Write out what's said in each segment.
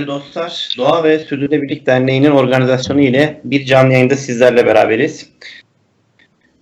Değerli dostlar, Doğa ve Sürdürülebilirlik Derneği'nin organizasyonu ile bir canlı yayında sizlerle beraberiz.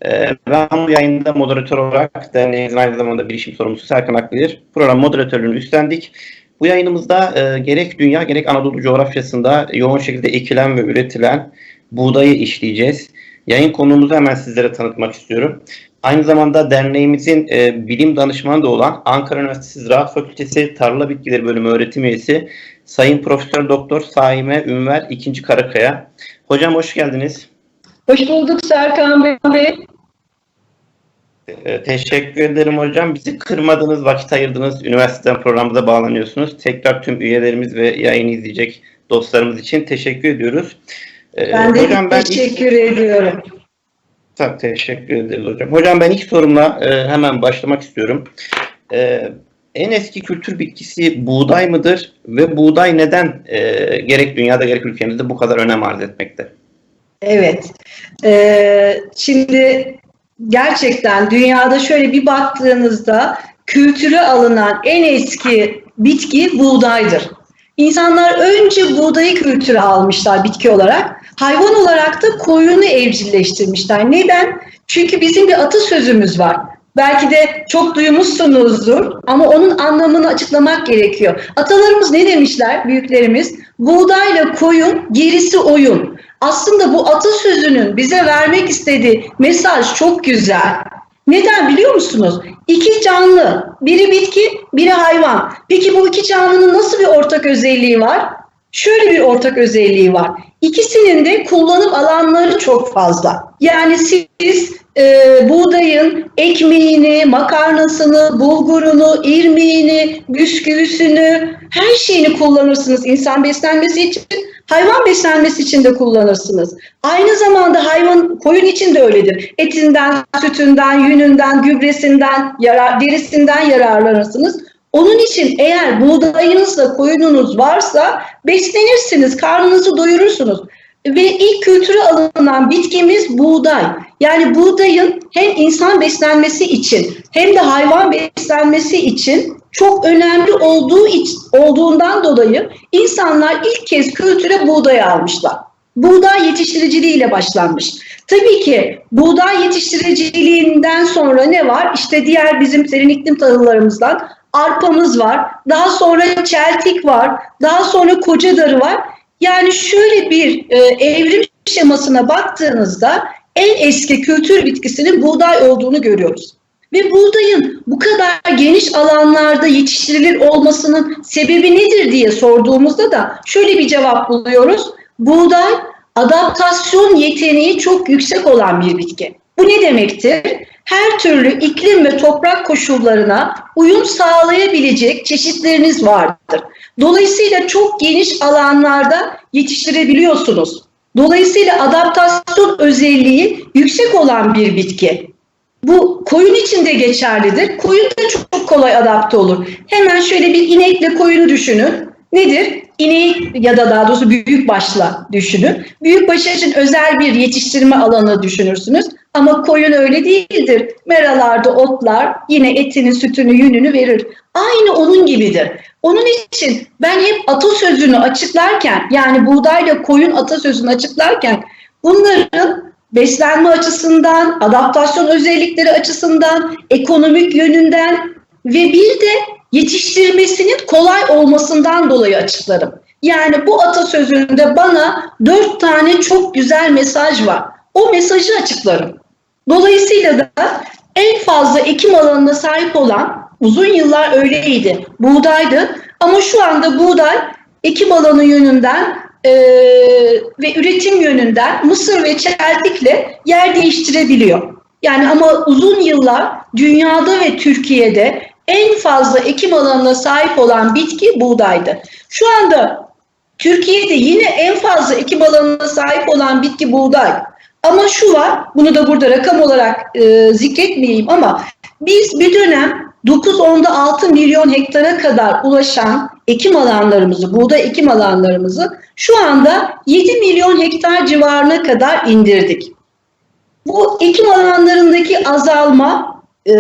Ee, ben bu yayında moderatör olarak derneğimizin aynı zamanda bilişim sorumlusu Serkan Akbilir program moderatörlüğünü üstlendik. Bu yayınımızda e, gerek dünya gerek Anadolu coğrafyasında yoğun şekilde ekilen ve üretilen buğdayı işleyeceğiz. Yayın konuğumuzu hemen sizlere tanıtmak istiyorum. Aynı zamanda derneğimizin e, bilim danışmanı da olan Ankara Üniversitesi Ziraat Fakültesi Tarla Bitkileri Bölümü öğretim üyesi Sayın Profesör Doktor Saime Ünver 2. Karakaya. Hocam hoş geldiniz. Hoş bulduk Serkan Bey. E, teşekkür ederim hocam. Bizi kırmadınız, vakit ayırdınız. Üniversiteden programımıza bağlanıyorsunuz. Tekrar tüm üyelerimiz ve yayını izleyecek dostlarımız için teşekkür ediyoruz. E, Ben de hocam ben ilk- teşekkür ediyorum. Tabii, teşekkür ederiz hocam. Hocam ben ilk sorumla e, hemen başlamak istiyorum. E, en eski kültür bitkisi buğday mıdır ve buğday neden e, gerek dünyada gerek ülkemizde bu kadar önem arz etmekte? Evet. Ee, şimdi gerçekten dünyada şöyle bir baktığınızda kültüre alınan en eski bitki buğdaydır. İnsanlar önce buğdayı kültüre almışlar bitki olarak. Hayvan olarak da koyunu evcilleştirmişler. Neden? Çünkü bizim bir atasözümüz var. Belki de çok duymuşsunuzdur ama onun anlamını açıklamak gerekiyor. Atalarımız ne demişler büyüklerimiz? Buğdayla koyun, gerisi oyun. Aslında bu atasözünün bize vermek istediği mesaj çok güzel. Neden biliyor musunuz? İki canlı, biri bitki, biri hayvan. Peki bu iki canlının nasıl bir ortak özelliği var? Şöyle bir ortak özelliği var. İkisinin de kullanım alanları çok fazla. Yani siz e, buğdayın ekmeğini, makarnasını, bulgurunu, irmiğini, bisküvisini, her şeyini kullanırsınız insan beslenmesi için. Hayvan beslenmesi için de kullanırsınız. Aynı zamanda hayvan, koyun için de öyledir. Etinden, sütünden, yününden, gübresinden, yarar, derisinden yararlanırsınız. Onun için eğer buğdayınızla koyununuz varsa beslenirsiniz, karnınızı doyurursunuz. Ve ilk kültüre alınan bitkimiz buğday. Yani buğdayın hem insan beslenmesi için hem de hayvan beslenmesi için çok önemli olduğu iç- olduğundan dolayı insanlar ilk kez kültüre buğday almışlar. Buğday yetiştiriciliğiyle başlanmış. Tabii ki buğday yetiştiriciliğinden sonra ne var? İşte diğer bizim serin iklim tahıllarımızdan arpamız var. Daha sonra çeltik var. Daha sonra kocadarı var. Yani şöyle bir e, evrim şemasına baktığınızda en eski kültür bitkisinin buğday olduğunu görüyoruz. Ve buğdayın bu kadar geniş alanlarda yetiştirilir olmasının sebebi nedir diye sorduğumuzda da şöyle bir cevap buluyoruz. Buğday adaptasyon yeteneği çok yüksek olan bir bitki. Bu ne demektir? Her türlü iklim ve toprak koşullarına uyum sağlayabilecek çeşitleriniz vardır. Dolayısıyla çok geniş alanlarda yetiştirebiliyorsunuz. Dolayısıyla adaptasyon özelliği yüksek olan bir bitki. Bu koyun için de geçerlidir. Koyun da çok kolay adapte olur. Hemen şöyle bir inekle koyunu düşünün. Nedir? İneği ya da daha doğrusu büyük başla düşünün. Büyük baş için özel bir yetiştirme alanı düşünürsünüz. Ama koyun öyle değildir. Meralarda otlar yine etini, sütünü, yününü verir. Aynı onun gibidir. Onun için ben hep atasözünü açıklarken yani buğdayla koyun atasözünü açıklarken bunların beslenme açısından, adaptasyon özellikleri açısından, ekonomik yönünden ve bir de yetiştirmesinin kolay olmasından dolayı açıklarım. Yani bu atasözünde bana dört tane çok güzel mesaj var. O mesajı açıklarım. Dolayısıyla da en fazla ekim alanına sahip olan uzun yıllar öyleydi. Buğdaydı. Ama şu anda buğday ekim alanı yönünden e, ve üretim yönünden mısır ve çeltikle yer değiştirebiliyor. Yani ama uzun yıllar dünyada ve Türkiye'de en fazla ekim alanına sahip olan bitki buğdaydı. Şu anda Türkiye'de yine en fazla ekim alanına sahip olan bitki buğday. Ama şu var, bunu da burada rakam olarak e, zikretmeyeyim ama biz bir dönem 9-10'da 6 milyon hektara kadar ulaşan ekim alanlarımızı, buğday ekim alanlarımızı şu anda 7 milyon hektar civarına kadar indirdik. Bu ekim alanlarındaki azalma e,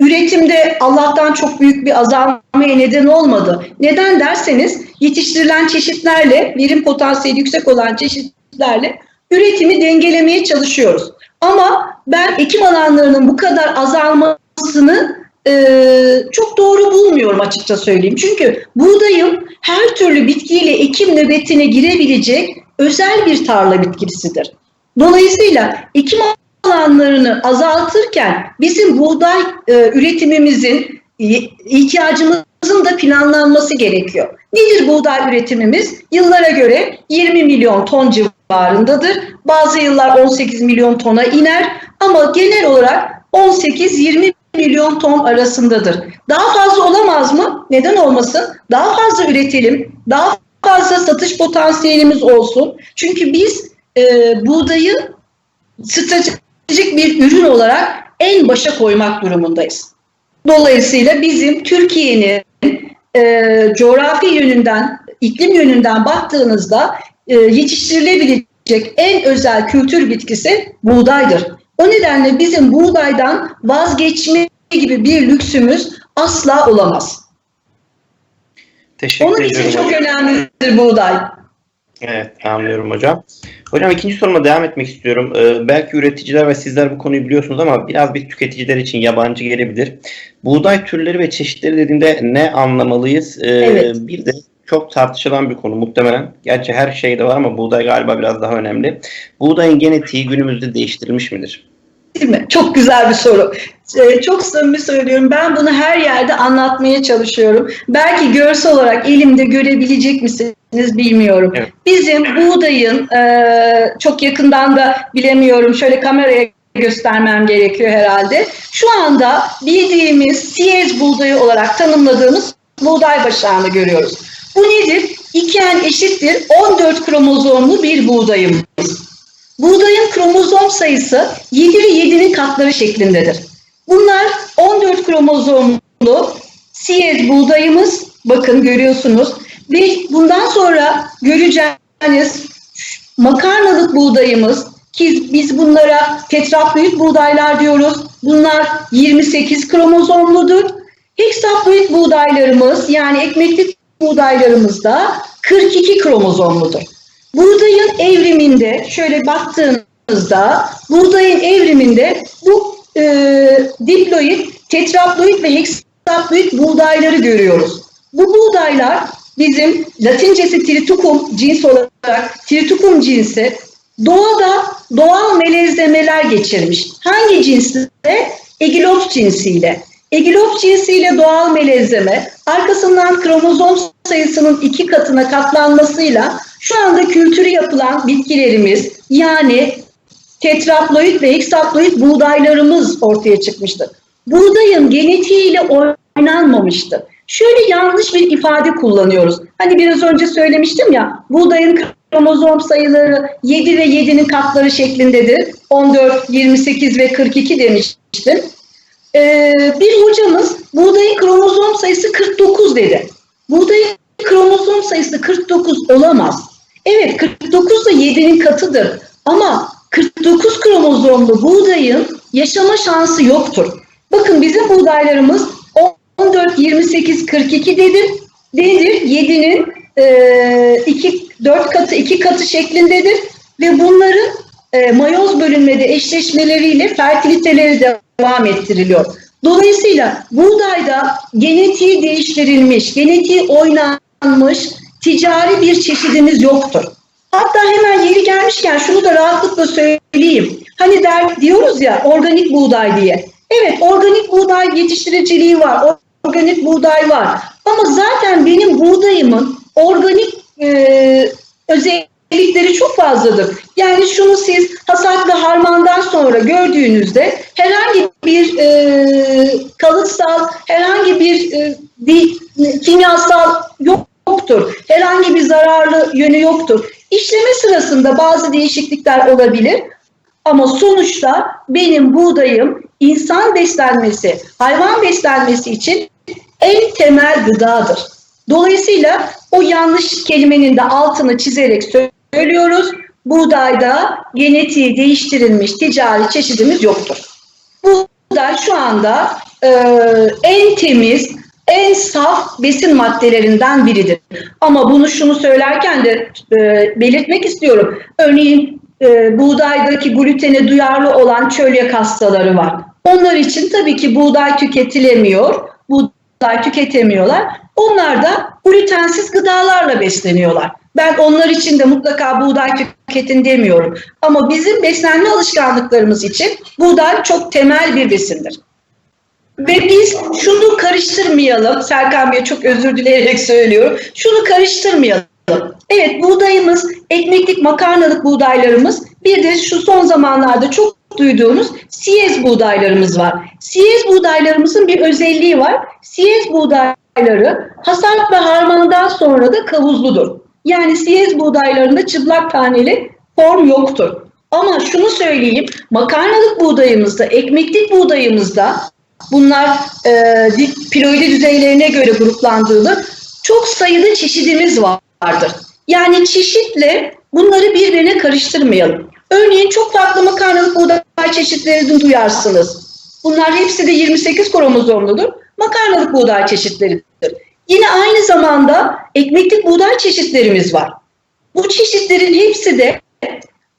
üretimde Allah'tan çok büyük bir azalmaya neden olmadı. Neden derseniz yetiştirilen çeşitlerle, verim potansiyeli yüksek olan çeşitlerle üretimi dengelemeye çalışıyoruz. Ama ben ekim alanlarının bu kadar azalmasını e, çok doğru bulmuyorum açıkça söyleyeyim. Çünkü buğdayın her türlü bitkiyle ekim nöbetine girebilecek özel bir tarla bitkisidir. Dolayısıyla ekim alanlarını azaltırken bizim buğday e, üretimimizin ihtiyacımızın da planlanması gerekiyor. Nedir buğday üretimimiz? Yıllara göre 20 milyon ton civarındadır. Bazı yıllar 18 milyon tona iner ama genel olarak 18-20 milyon ton arasındadır. Daha fazla olamaz mı? Neden olmasın? Daha fazla üretelim, daha fazla satış potansiyelimiz olsun. Çünkü biz e, buğdayı stratejik bir ürün olarak en başa koymak durumundayız. Dolayısıyla bizim Türkiye'nin e, coğrafi yönünden, iklim yönünden baktığınızda e, yetiştirilebilecek en özel kültür bitkisi buğdaydır. O nedenle bizim buğdaydan vazgeçme gibi bir lüksümüz asla olamaz. Teşekkür Onun için ediyorum. çok önemlidir buğday. Evet anlıyorum hocam. Hocam ikinci soruma devam etmek istiyorum. Ee, belki üreticiler ve sizler bu konuyu biliyorsunuz ama biraz bir tüketiciler için yabancı gelebilir. Buğday türleri ve çeşitleri dediğinde ne anlamalıyız? Ee, Evet. Bir de çok tartışılan bir konu muhtemelen. Gerçi her şeyde var ama buğday galiba biraz daha önemli. Buğdayın genetiği günümüzde değiştirilmiş midir? Değil mi? Çok güzel bir soru. Ee, çok samimi söylüyorum. Ben bunu her yerde anlatmaya çalışıyorum. Belki görsel olarak elimde görebilecek misiniz bilmiyorum. Evet. Bizim buğdayın e, çok yakından da bilemiyorum. Şöyle kameraya göstermem gerekiyor herhalde. Şu anda bildiğimiz siyez buğdayı olarak tanımladığımız buğday başağını görüyoruz. Bu nedir? 2N eşittir 14 kromozomlu bir buğdayımız. Buğdayın kromozom sayısı 7 ve 7'nin katları şeklindedir. Bunlar 14 kromozomlu siyez buğdayımız. Bakın görüyorsunuz. Ve bundan sonra göreceğiniz makarnalık buğdayımız ki biz bunlara tetraploid buğdaylar diyoruz. Bunlar 28 kromozomludur. Heksaploid buğdaylarımız yani ekmeklik buğdaylarımız da 42 kromozomludur. Buğdayın evriminde şöyle baktığınızda buğdayın evriminde bu e, diploid, tetraploid ve heksaploid buğdayları görüyoruz. Bu buğdaylar bizim latincesi triticum cins olarak triticum cinsi doğada doğal melezlemeler geçirmiş. Hangi cinsle? Egilops cinsiyle. Egilops cinsiyle doğal melezleme arkasından kromozom sayısının iki katına katlanmasıyla şu anda kültürü yapılan bitkilerimiz yani tetraploid ve heksaploid buğdaylarımız ortaya çıkmıştır. Buğdayın genetiğiyle oynanmamıştır. Şöyle yanlış bir ifade kullanıyoruz. Hani biraz önce söylemiştim ya buğdayın kromozom sayıları 7 ve 7'nin katları şeklindedir. 14, 28 ve 42 demiştim. Ee, bir hocamız buğdayın kromozom sayısı 49 dedi. Buğdayın kromozom sayısı 49 olamaz. Evet 49 da 7'nin katıdır ama 49 kromozomlu buğdayın yaşama şansı yoktur. Bakın bizim buğdaylarımız 14, 28, 42 dedir. Nedir? 7'nin e, 2, 4 katı, 2 katı şeklindedir. Ve bunların e, mayoz bölünmede eşleşmeleriyle fertiliteleri devam ettiriliyor. Dolayısıyla buğdayda genetiği değiştirilmiş, genetiği oynanmış ticari bir çeşidimiz yoktur. Hatta hemen yeri gelmişken şunu da rahatlıkla söyleyeyim. Hani der diyoruz ya organik buğday diye. Evet organik buğday yetiştiriciliği var, organik buğday var. Ama zaten benim buğdayımın organik e, özellikleri çok fazladır. Yani şunu siz hasat ve harmandan sonra gördüğünüzde herhangi bir e, kalıtsal, herhangi bir e, kimyasal yoktur. Herhangi bir zararlı yönü yoktur. İşleme sırasında bazı değişiklikler olabilir ama sonuçta benim buğdayım insan beslenmesi, hayvan beslenmesi için en temel gıdadır. Dolayısıyla o yanlış kelimenin de altını çizerek söylüyoruz. Buğdayda genetiği değiştirilmiş ticari çeşidimiz yoktur. Buğday şu anda e, en temiz, en saf besin maddelerinden biridir. Ama bunu şunu söylerken de e, belirtmek istiyorum. Örneğin e, buğdaydaki glutene duyarlı olan çölyak hastaları var. Onlar için tabii ki buğday tüketilemiyor, buğday tüketemiyorlar. Onlar da glutensiz gıdalarla besleniyorlar. Ben onlar için de mutlaka buğday tüketin demiyorum. Ama bizim beslenme alışkanlıklarımız için buğday çok temel bir besindir. Ve biz şunu karıştırmayalım. Serkan Bey çok özür dileyerek söylüyorum. Şunu karıştırmayalım. Evet buğdayımız, ekmeklik makarnalık buğdaylarımız bir de şu son zamanlarda çok duyduğunuz siyez buğdaylarımız var. Siyez buğdaylarımızın bir özelliği var. Siyez buğdayları hasat ve harmanından sonra da kavuzludur. Yani siyez buğdaylarında çıplak taneli form yoktur. Ama şunu söyleyeyim, makarnalık buğdayımızda, ekmeklik buğdayımızda bunlar e, piroidi düzeylerine göre gruplandığında çok sayıda çeşidimiz vardır. Yani çeşitle bunları birbirine karıştırmayalım. Örneğin çok farklı makarnalık buğday çeşitlerini duyarsınız. Bunlar hepsi de 28 kromozomludur. Makarnalık buğday çeşitleridir. Yine aynı zamanda ekmeklik buğday çeşitlerimiz var. Bu çeşitlerin hepsi de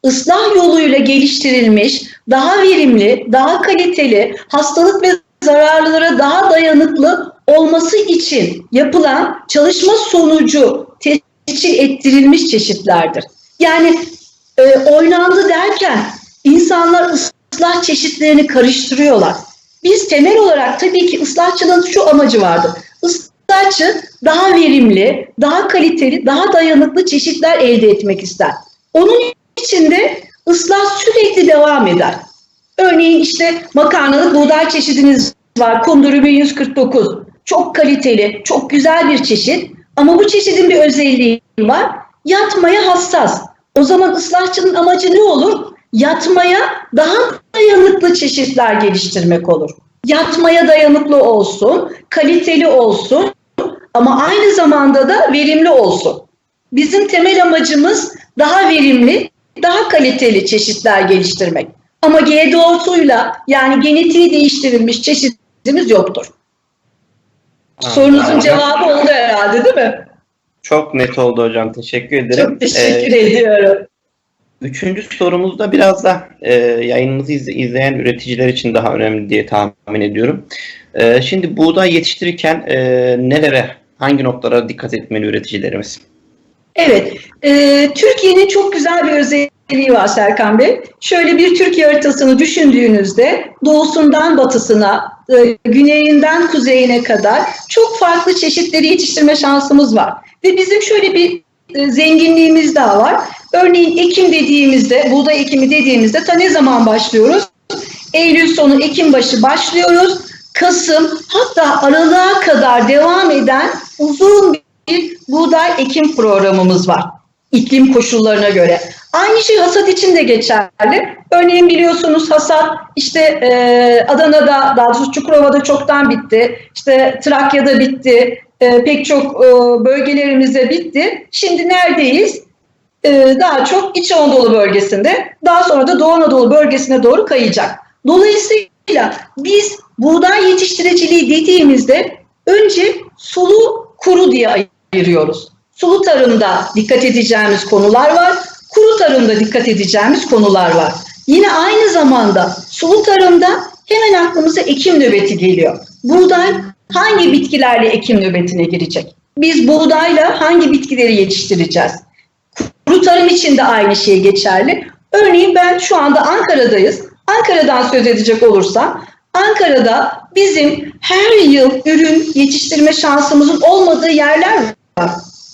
ıslah yoluyla geliştirilmiş, daha verimli, daha kaliteli, hastalık ve zararlara daha dayanıklı olması için yapılan çalışma sonucu tescil ettirilmiş çeşitlerdir. Yani e, oynandı derken insanlar ıslah çeşitlerini karıştırıyorlar. Biz temel olarak tabii ki ıslahçının şu amacı vardır. Islahçı daha verimli, daha kaliteli, daha dayanıklı çeşitler elde etmek ister. Onun için de ıslah sürekli devam eder. Örneğin işte makarnalık buğday çeşidiniz var. Kundurumi 149. Çok kaliteli, çok güzel bir çeşit. Ama bu çeşidin bir özelliği var. Yatmaya hassas. O zaman ıslahçının amacı ne olur? Yatmaya daha dayanıklı çeşitler geliştirmek olur. Yatmaya dayanıklı olsun, kaliteli olsun ama aynı zamanda da verimli olsun. Bizim temel amacımız daha verimli, daha kaliteli çeşitler geliştirmek. Ama G doğusuyla yani genetiği değiştirilmiş çeşitimiz yoktur. Sorunuzun Anladım. cevabı oldu herhalde değil mi? Çok net oldu hocam. Teşekkür ederim. Çok teşekkür Ee, ediyorum. Üçüncü sorumuzda biraz da e, yayınımızı izle- izleyen üreticiler için daha önemli diye tahmin ediyorum. E, şimdi buğday yetiştirirken e, nelere, hangi noktalara dikkat etmeli üreticilerimiz? Evet, e, Türkiye'nin çok güzel bir özelliği var Serkan Bey. Şöyle bir Türkiye haritasını düşündüğünüzde doğusundan batısına, e, güneyinden kuzeyine kadar çok farklı çeşitleri yetiştirme şansımız var. Ve bizim şöyle bir e, zenginliğimiz daha var. Örneğin ekim dediğimizde, buğday ekimi dediğimizde ta ne zaman başlıyoruz? Eylül sonu, Ekim başı başlıyoruz. Kasım hatta aralığa kadar devam eden uzun bir buğday ekim programımız var. İklim koşullarına göre. Aynı şey hasat için de geçerli. Örneğin biliyorsunuz hasat işte e, Adana'da, daha doğrusu Çukurova'da çoktan bitti. İşte Trakya'da bitti. E, pek çok e, bölgelerimizde bitti. Şimdi neredeyiz? E, daha çok İç Anadolu bölgesinde. Daha sonra da Doğu Anadolu bölgesine doğru kayacak. Dolayısıyla biz buğday yetiştiriciliği dediğimizde önce sulu kuru diye ayırıyoruz. Sulu tarımda dikkat edeceğimiz konular var. Kuru tarımda dikkat edeceğimiz konular var. Yine aynı zamanda sulu tarımda hemen aklımıza ekim nöbeti geliyor. Buğday hangi bitkilerle ekim nöbetine girecek? Biz buğdayla hangi bitkileri yetiştireceğiz? Kuru tarım için de aynı şey geçerli. Örneğin ben şu anda Ankara'dayız. Ankara'dan söz edecek olursam, Ankara'da bizim her yıl ürün yetiştirme şansımızın olmadığı yerler var.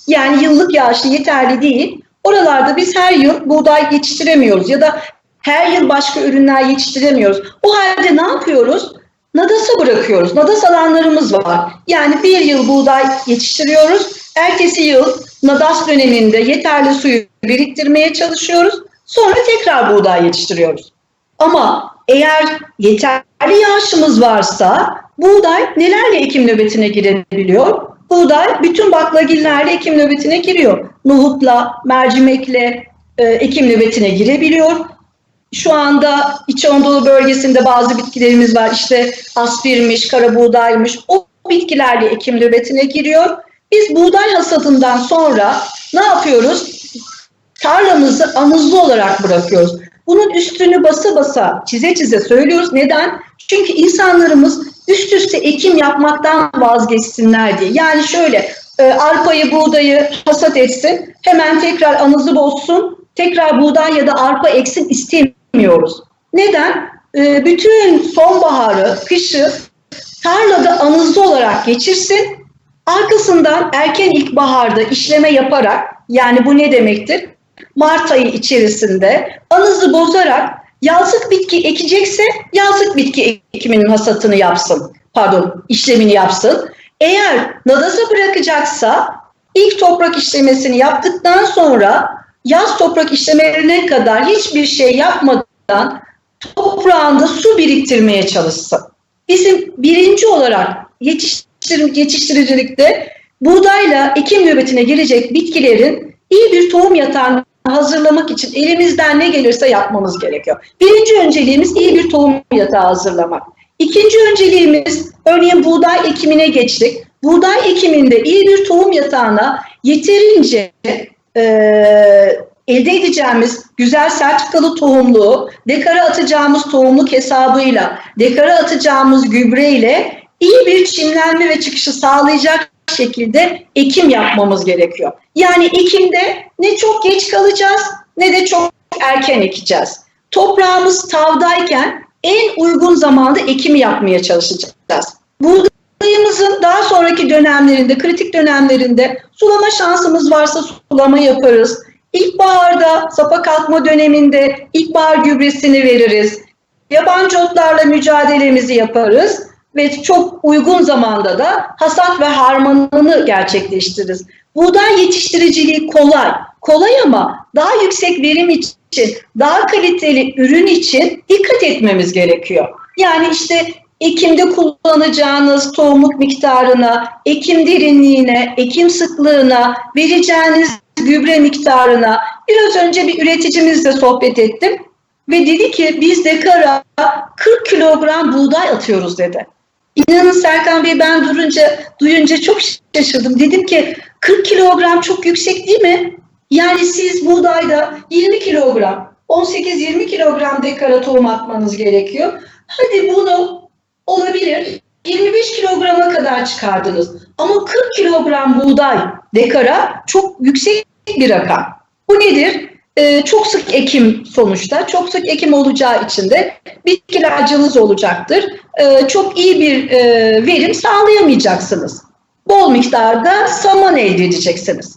Yani yıllık yağışı yeterli değil. Oralarda biz her yıl buğday yetiştiremiyoruz ya da her yıl başka ürünler yetiştiremiyoruz. O halde ne yapıyoruz? Nadasa bırakıyoruz. Nadas alanlarımız var. Yani bir yıl buğday yetiştiriyoruz. Ertesi yıl nadas döneminde yeterli suyu biriktirmeye çalışıyoruz. Sonra tekrar buğday yetiştiriyoruz. Ama eğer yeterli yağışımız varsa buğday nelerle ekim nöbetine girebiliyor? Buğday bütün baklagillerle ekim nöbetine giriyor. Nohutla, mercimekle e, ekim nöbetine girebiliyor. şu anda İç Anadolu bölgesinde bazı bitkilerimiz var. İşte aspirmiş, kara buğdaymış. O bitkilerle ekim nöbetine giriyor. Biz buğday hasadından sonra ne yapıyoruz? Tarlamızı anızlı olarak bırakıyoruz. Bunun üstünü basa basa, çize çize söylüyoruz. Neden? Çünkü insanlarımız üst üste ekim yapmaktan vazgeçsinler diye. Yani şöyle, e, arpayı, buğdayı hasat etsin, hemen tekrar anızı bozsun, tekrar buğday ya da arpa eksin istemiyoruz. Neden? E, bütün sonbaharı, kışı tarlada anızlı olarak geçirsin, arkasından erken ilkbaharda işleme yaparak, yani bu ne demektir? Mart ayı içerisinde anızı bozarak yazlık bitki ekecekse yazlık bitki ekiminin hasatını yapsın. Pardon, işlemini yapsın. Eğer nadasa bırakacaksa ilk toprak işlemesini yaptıktan sonra yaz toprak işlemelerine kadar hiçbir şey yapmadan toprağında su biriktirmeye çalışsın. Bizim birinci olarak yetiştir yetiştiricilikte buğdayla ekim nöbetine girecek bitkilerin iyi bir tohum yatağını hazırlamak için elimizden ne gelirse yapmamız gerekiyor. Birinci önceliğimiz iyi bir tohum yatağı hazırlamak. İkinci önceliğimiz örneğin buğday ekimine geçtik. Buğday ekiminde iyi bir tohum yatağına yeterince e, elde edeceğimiz güzel sertifikalı tohumluğu, dekara atacağımız tohumluk hesabıyla, dekara atacağımız gübreyle iyi bir çimlenme ve çıkışı sağlayacak şekilde ekim yapmamız gerekiyor. Yani ekimde ne çok geç kalacağız ne de çok erken ekeceğiz. Toprağımız tavdayken en uygun zamanda ekimi yapmaya çalışacağız. Buğdayımızın daha sonraki dönemlerinde, kritik dönemlerinde sulama şansımız varsa sulama yaparız. İlkbaharda sapa kalkma döneminde ilkbahar gübresini veririz. Yabancı otlarla mücadelemizi yaparız ve çok uygun zamanda da hasat ve harmanını gerçekleştiririz. Buğday yetiştiriciliği kolay. Kolay ama daha yüksek verim için, daha kaliteli ürün için dikkat etmemiz gerekiyor. Yani işte ekimde kullanacağınız tohumluk miktarına, ekim derinliğine, ekim sıklığına, vereceğiniz gübre miktarına biraz önce bir üreticimizle sohbet ettim ve dedi ki biz dekara 40 kilogram buğday atıyoruz dedi. İnanın Serkan Bey ben durunca, duyunca çok şaşırdım. Dedim ki 40 kilogram çok yüksek değil mi? Yani siz buğdayda 20 kilogram, 18-20 kilogram dekara tohum atmanız gerekiyor. Hadi bunu olabilir 25 kilograma kadar çıkardınız. Ama 40 kilogram buğday dekara çok yüksek bir rakam. Bu nedir? Ee, çok sık ekim sonuçta. Çok sık ekim olacağı için de bitki ilacınız olacaktır. Ee, çok iyi bir e, verim sağlayamayacaksınız. Bol miktarda saman elde edeceksiniz.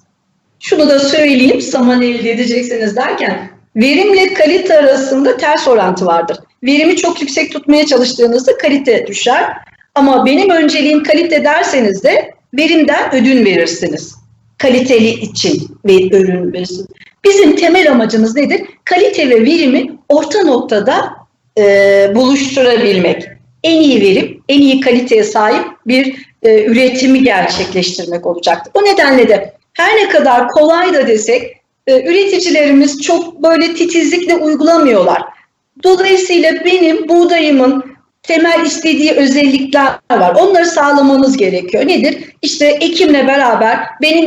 Şunu da söyleyeyim, saman elde edeceksiniz derken verimle kalite arasında ters orantı vardır. Verimi çok yüksek tutmaya çalıştığınızda kalite düşer. Ama benim önceliğim kalite derseniz de verimden ödün verirsiniz. Kaliteli için ve ürün verirsiniz. Bizim temel amacımız nedir? Kalite ve verimi orta noktada e, buluşturabilmek. En iyi verim, en iyi kaliteye sahip bir e, üretimi gerçekleştirmek olacaktır. O nedenle de her ne kadar kolay da desek e, üreticilerimiz çok böyle titizlikle uygulamıyorlar. Dolayısıyla benim buğdayımın temel istediği özellikler var. Onları sağlamanız gerekiyor. Nedir? İşte ekimle beraber benim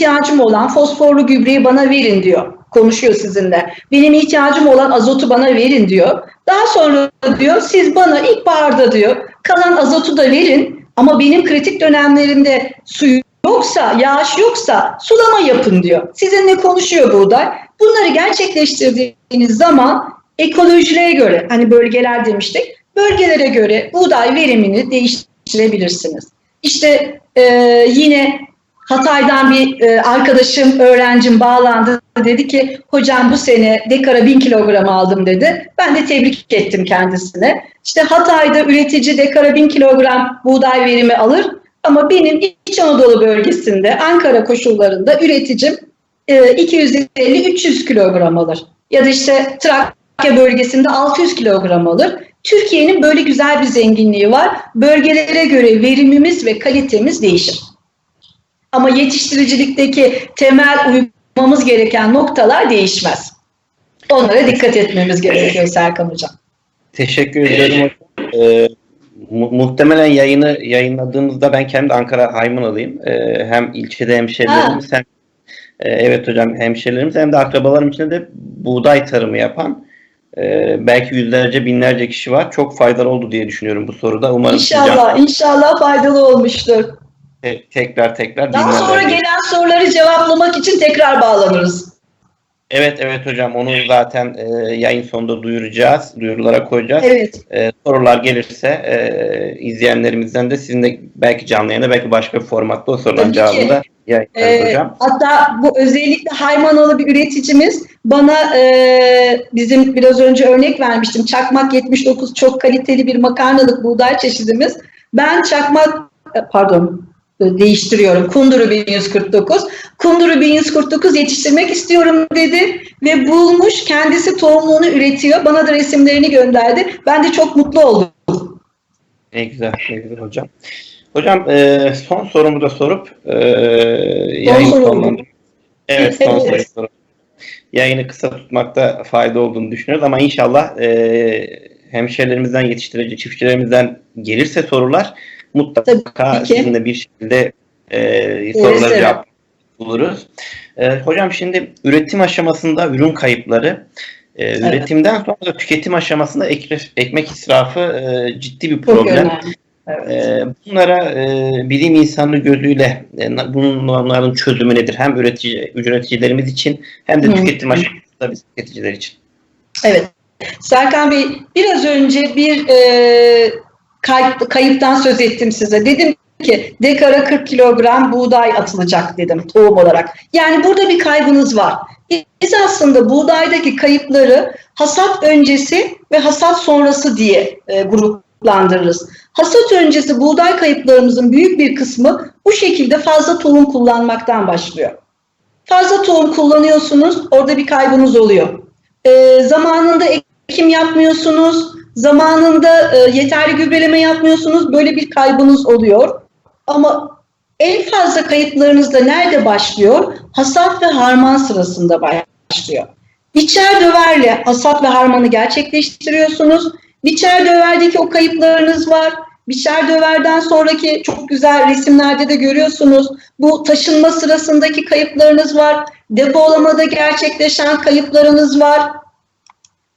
ihtiyacım olan fosforlu gübreyi bana verin diyor. Konuşuyor sizinle. Benim ihtiyacım olan azotu bana verin diyor. Daha sonra diyor siz bana ilkbaharda diyor kalan azotu da verin ama benim kritik dönemlerinde suyu yoksa, yağış yoksa sulama yapın diyor. Sizinle konuşuyor buğday. Bunları gerçekleştirdiğiniz zaman ekolojilere göre, hani bölgeler demiştik, bölgelere göre buğday verimini değiştirebilirsiniz. İşte e, yine Hatay'dan bir e, arkadaşım, öğrencim bağlandı. Dedi ki hocam bu sene dekara bin kilogram aldım dedi. Ben de tebrik ettim kendisine. İşte Hatay'da üretici dekara bin kilogram buğday verimi alır. Ama benim İç Anadolu bölgesinde Ankara koşullarında üreticim e, 250-300 kilogram alır. Ya da işte Trakya bölgesinde 600 kilogram alır. Türkiye'nin böyle güzel bir zenginliği var. Bölgelere göre verimimiz ve kalitemiz değişir. Ama yetiştiricilikteki temel uymamız gereken noktalar değişmez. Onlara dikkat etmemiz gerekiyor Serkan Hocam. Teşekkür ederim hocam. Ee, mu- muhtemelen yayını yayınladığımızda ben kendi Ankara Haymanalıyım. Ee, hem ilçede hemşerilerimiz hem e, evet hocam hemşerilerimiz hem de akrabalarım içinde de buğday tarımı yapan e, belki yüzlerce binlerce kişi var. Çok faydalı oldu diye düşünüyorum bu soruda. Umarım İnşallah, inşallah faydalı olmuştur. Te- tekrar tekrar Daha dinlerler sonra gelen soruları cevaplamak için tekrar bağlanırız. Evet evet hocam onu zaten e, yayın sonunda duyuracağız. Duyurulara koyacağız. Evet. E, sorular gelirse e, izleyenlerimizden de sizin de belki canlı yayında belki başka bir formatta o soruların Tabii ki. cevabını da yayınlarız Ee, hocam. hatta bu özellikle Haymanalı bir üreticimiz bana e, bizim biraz önce örnek vermiştim. Çakmak 79 çok kaliteli bir makarnalık buğday çeşidimiz. Ben çakmak e, pardon değiştiriyorum. Kunduru 1149. Kunduru 1149 yetiştirmek istiyorum dedi ve bulmuş kendisi tohumluğunu üretiyor. Bana da resimlerini gönderdi. Ben de çok mutlu oldum. Ne güzel, ne güzel hocam. Hocam e, son sorumu da sorup e, yayını. Evet son soruyu sorup yayını kısa tutmakta fayda olduğunu düşünüyoruz ama inşallah e, hemşerilerimizden yetiştirici çiftçilerimizden gelirse sorular mutlaka Tabii ki. sizinle bir şekilde e, soruları cevap buluruz. E, hocam şimdi üretim aşamasında ürün kayıpları e, Evet. üretimden sonra da tüketim aşamasında ekmek, ekmek israfı e, ciddi bir problem. Evet. Ee, Bunlara e, bilim insanı gözüyle e, bunların çözümü nedir? Hem üretici, üreticilerimiz için hem de Hı. tüketim aşamasında biz tüketiciler için. Evet. Serkan Bey biraz önce bir e, kayıp, kayıptan söz ettim size. Dedim ki dekara 40 kilogram buğday atılacak dedim tohum olarak. Yani burada bir kaybınız var. Biz aslında buğdaydaki kayıpları hasat öncesi ve hasat sonrası diye e, gruplandırırız. Hasat öncesi buğday kayıplarımızın büyük bir kısmı bu şekilde fazla tohum kullanmaktan başlıyor. Fazla tohum kullanıyorsunuz, orada bir kaybınız oluyor. E, zamanında ekim yapmıyorsunuz, zamanında e, yeterli gübreleme yapmıyorsunuz, böyle bir kaybınız oluyor. Ama en fazla kayıplarınız da nerede başlıyor? Hasat ve harman sırasında başlıyor. Biçer döverle hasat ve harmanı gerçekleştiriyorsunuz. Biçer döverdeki o kayıplarınız var. Biçer döverden sonraki çok güzel resimlerde de görüyorsunuz. Bu taşınma sırasındaki kayıplarınız var. Depolamada gerçekleşen kayıplarınız var.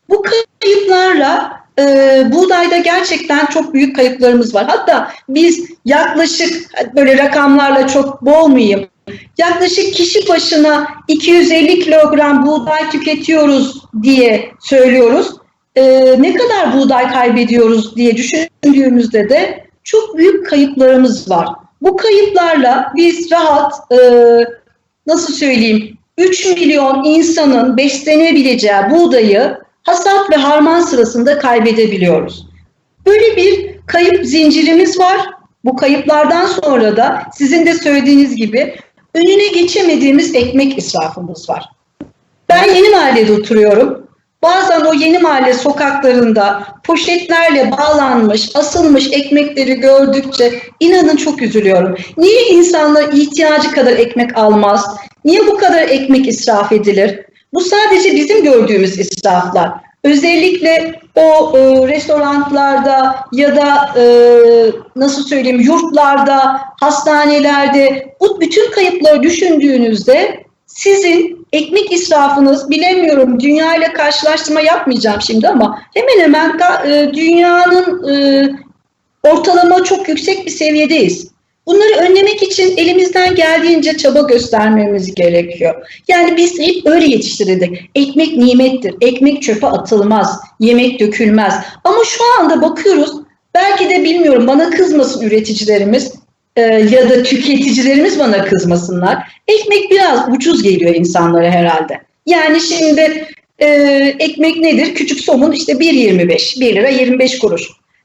Bu kayıplarla e, buğdayda gerçekten çok büyük kayıplarımız var. Hatta biz yaklaşık böyle rakamlarla çok boğmayayım. Yaklaşık kişi başına 250 kilogram buğday tüketiyoruz diye söylüyoruz. E, ne kadar buğday kaybediyoruz diye düşündüğümüzde de çok büyük kayıplarımız var. Bu kayıplarla biz rahat e, nasıl söyleyeyim 3 milyon insanın beslenebileceği buğdayı hasat ve harman sırasında kaybedebiliyoruz. Böyle bir kayıp zincirimiz var. Bu kayıplardan sonra da sizin de söylediğiniz gibi önüne geçemediğimiz ekmek israfımız var. Ben yeni mahallede oturuyorum. Bazen o yeni mahalle sokaklarında poşetlerle bağlanmış, asılmış ekmekleri gördükçe inanın çok üzülüyorum. Niye insanlar ihtiyacı kadar ekmek almaz? Niye bu kadar ekmek israf edilir? Bu sadece bizim gördüğümüz israflar. Özellikle o e, restoranlarda ya da e, nasıl söyleyeyim yurtlarda, hastanelerde bu bütün kayıpları düşündüğünüzde sizin ekmek israfınız bilemiyorum dünya ile karşılaştırma yapmayacağım şimdi ama hemen hemen e, dünyanın e, ortalama çok yüksek bir seviyedeyiz. Bunları önlemek için elimizden geldiğince çaba göstermemiz gerekiyor. Yani biz hep öyle yetiştirildik. Ekmek nimettir. Ekmek çöpe atılmaz. Yemek dökülmez. Ama şu anda bakıyoruz. Belki de bilmiyorum bana kızmasın üreticilerimiz e, ya da tüketicilerimiz bana kızmasınlar. Ekmek biraz ucuz geliyor insanlara herhalde. Yani şimdi e, ekmek nedir? Küçük somun işte 1.25, 1 lira 25 kuruş.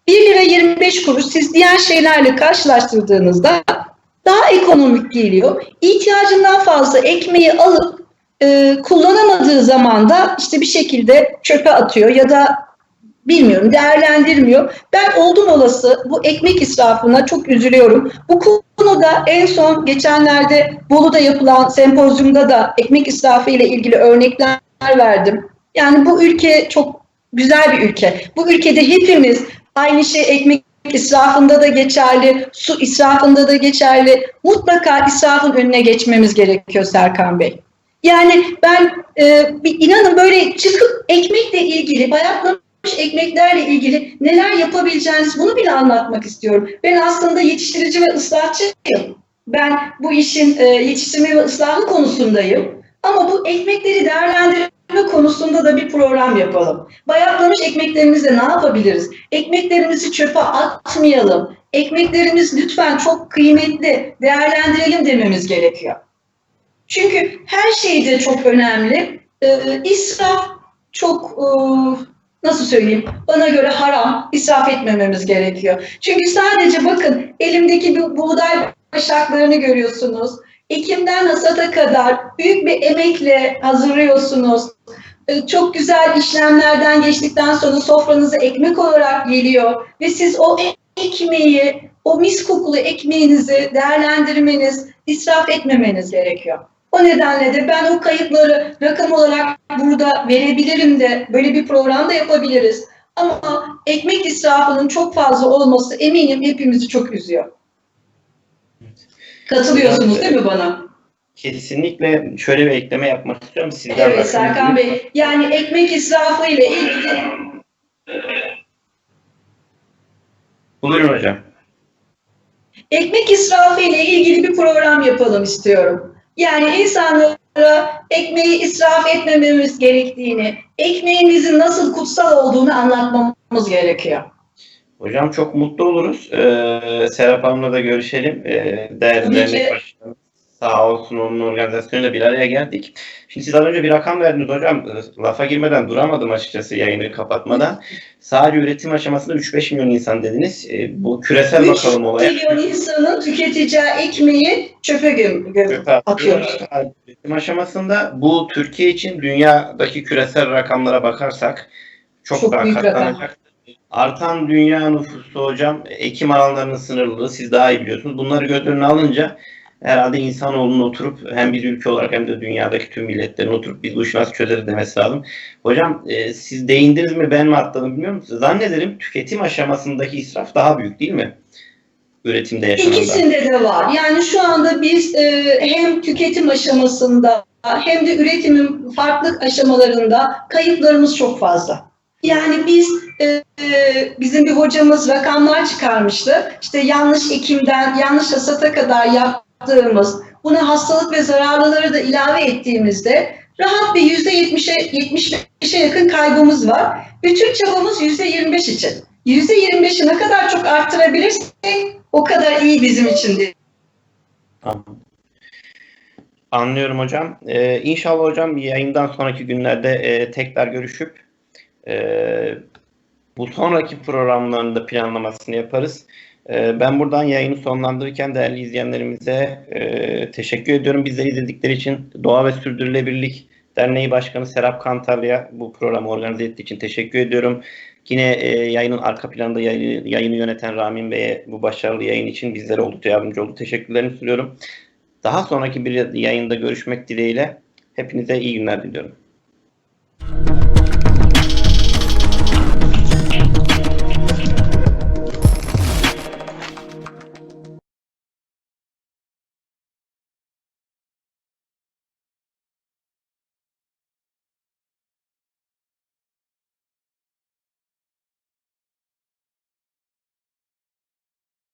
1 lira 25 kuruş siz diğer şeylerle karşılaştırdığınızda daha ekonomik geliyor. İhtiyacından fazla ekmeği alıp e, kullanamadığı zaman da işte bir şekilde çöpe atıyor ya da bilmiyorum değerlendirmiyor. Ben oldum olası bu ekmek israfına çok üzülüyorum. Bu konuda en son geçenlerde Bolu'da yapılan sempozyumda da ekmek israfı ile ilgili örnekler verdim. Yani bu ülke çok güzel bir ülke. Bu ülkede hepimiz aynı şey ekmek israfında da geçerli, su israfında da geçerli. Mutlaka israfın önüne geçmemiz gerekiyor Serkan Bey. Yani ben e, inanın böyle çıkıp ekmekle ilgili, bayatlamış ekmeklerle ilgili neler yapabileceğiniz bunu bile anlatmak istiyorum. Ben aslında yetiştirici ve ıslahçıyım. Ben bu işin e, yetiştirme ve ıslahı konusundayım. Ama bu ekmekleri değerlendirme konusunda da bir program yapalım. Bayatlamış ekmeklerimizle ne yapabiliriz? Ekmeklerimizi çöpe atmayalım. Ekmeklerimiz lütfen çok kıymetli, değerlendirelim dememiz gerekiyor. Çünkü her şeyde çok önemli. Ee, israf çok e, nasıl söyleyeyim bana göre haram israf etmememiz gerekiyor. Çünkü sadece bakın elimdeki bu buğday başaklarını görüyorsunuz. Ekimden hasata kadar büyük bir emekle hazırlıyorsunuz. Ee, Çok güzel işlemlerden geçtikten sonra sofranıza ekmek olarak geliyor ve siz o e- ekmeği, o mis kokulu ekmeğinizi değerlendirmeniz, israf etmemeniz gerekiyor. O nedenle de ben o kayıtları rakam olarak burada verebilirim de böyle bir program da yapabiliriz. Ama ekmek israfının çok fazla olması eminim hepimizi çok üzüyor. Katılıyorsunuz değil mi bana? Kesinlikle şöyle bir ekleme yapmak istiyorum. Sizler Evet bakın. Serkan Bey. Yani ekmek israfı ile ilgili Buyurun hocam. ekmek israfı ile ilgili bir program yapalım istiyorum. Yani insanlara ekmeği israf etmememiz gerektiğini, ekmeğimizin nasıl kutsal olduğunu anlatmamız gerekiyor. Hocam çok mutlu oluruz. Ee, Serap Hanım'la da görüşelim. Ee, değerli dernek başkanı sağ olsun onun organizasyonuyla bir araya geldik. Şimdi siz az önce bir rakam verdiniz hocam. Ee, Lafa girmeden duramadım açıkçası yayını kapatmadan. Sadece üretim aşamasında 3-5 milyon insan dediniz. Ee, bu küresel 3 bakalım olaya. milyon insanın tüketeceği ekmeği çöpe atıyoruz. Üretim aşamasında bu Türkiye için dünyadaki küresel rakamlara bakarsak çok, Çok daha katlanacak. Artan dünya nüfusu hocam, ekim alanlarının sınırlılığı siz daha iyi biliyorsunuz. Bunları göz önüne alınca herhalde insanoğlunun oturup hem bir ülke olarak hem de dünyadaki tüm milletlerin oturup biz bu işi nasıl çözeriz demesi lazım. Hocam e, siz değindiniz mi ben mi atladım bilmiyorum. Zannederim tüketim aşamasındaki israf daha büyük değil mi? Üretimde yaşanandan. İkisinde de var. Yani şu anda biz e, hem tüketim aşamasında hem de üretimin farklı aşamalarında kayıplarımız çok fazla. Yani biz e, bizim bir hocamız rakamlar çıkarmıştı. İşte yanlış ekimden yanlış hasata kadar yaptığımız, buna hastalık ve zararlıları da ilave ettiğimizde rahat bir yüzde yetmişe, yetmişe yakın kaybımız var. Bütün çabamız yüzde yirmi beş için. Yüzde yirmi beşi ne kadar çok arttırabilirsek o kadar iyi bizim için. Anlıyorum hocam. Ee, inşallah hocam yayından sonraki günlerde e, tekrar görüşüp e, bu sonraki programlarında planlamasını yaparız. E, ben buradan yayını sonlandırırken değerli izleyenlerimize e, teşekkür ediyorum. Bizleri izledikleri için Doğa ve Sürdürülebilirlik Derneği Başkanı Serap Kantarlı'ya bu programı organize ettiği için teşekkür ediyorum. Yine e, yayının arka planında yayını, yayını yöneten Ramin Bey'e bu başarılı yayın için bizlere oldukça yardımcı oldu. Teşekkürlerimi sunuyorum. Daha sonraki bir yayında görüşmek dileğiyle hepinize iyi günler diliyorum.